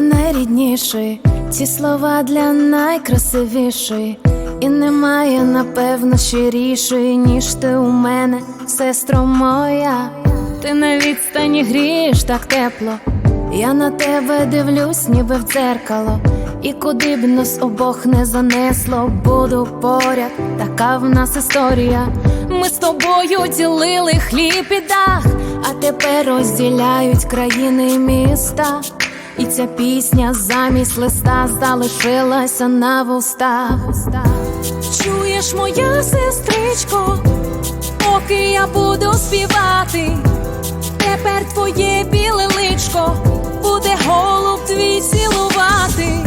найріднішої, ці слова для найкрасивішої, і немає, напевно, щирішої, ніж ти у мене, сестро моя. Ти на відстані грієш так тепло. Я на тебе дивлюсь, ніби в дзеркало. І куди б нас обох не занесло, буду поряд, така в нас історія. Ми з тобою ділили хліб і дах, а тепер розділяють країни і міста. І ця пісня замість листа залишилася на вустах. Чуєш, моя сестричко, поки я буду співати. Тепер твоє біле личко буде голуб твій цілувати.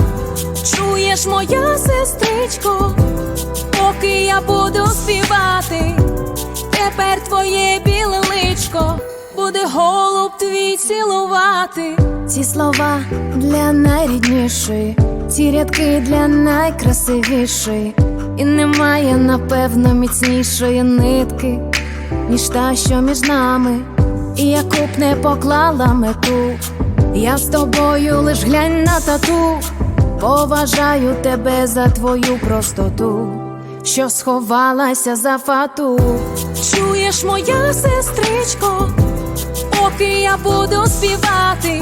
Чуєш, моя сестричко, поки я буду співати. Тепер твоє біле личко буде голуб твій цілувати. Ці слова для найріднішої, ці рядки для найкрасивішої. І немає, напевно, міцнішої нитки, ніж та, що між нами. І яку б не поклала мету, я з тобою лиш глянь на тату, поважаю тебе за твою простоту, що сховалася за фату. Чуєш, моя сестричко, поки я буду співати,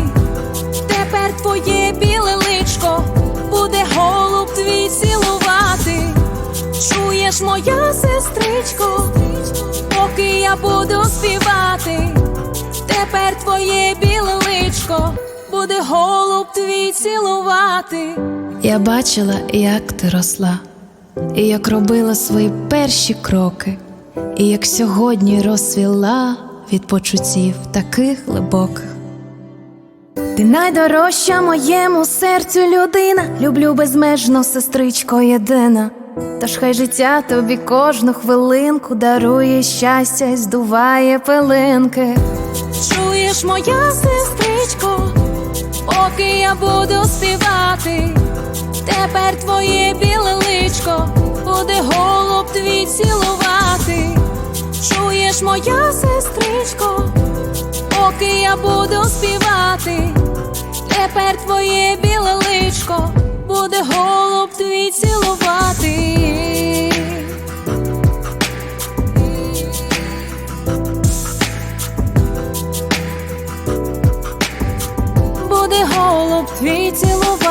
тепер твоє біле личко буде голуб твій цілувати. Чуєш, моя сестричко, поки я буду співати, тепер твоє біле личко буде голуб твій цілувати. Я бачила, як ти росла, і як робила свої перші кроки, і як сьогодні розсвіла від почуттів таких глибоких. Ти найдорожча моєму серцю людина, люблю безмежно, сестричко єдина. Тож хай життя тобі кожну хвилинку дарує щастя і здуває пилинки. Чуєш, моя сестричко, поки я буду співати, тепер твоє біле личко буде голуб твій цілувати. Чуєш, моя сестричко, поки я буду співати, тепер твоє біле личко буде голуб твій цілувати. Буде голуб твій цілувати,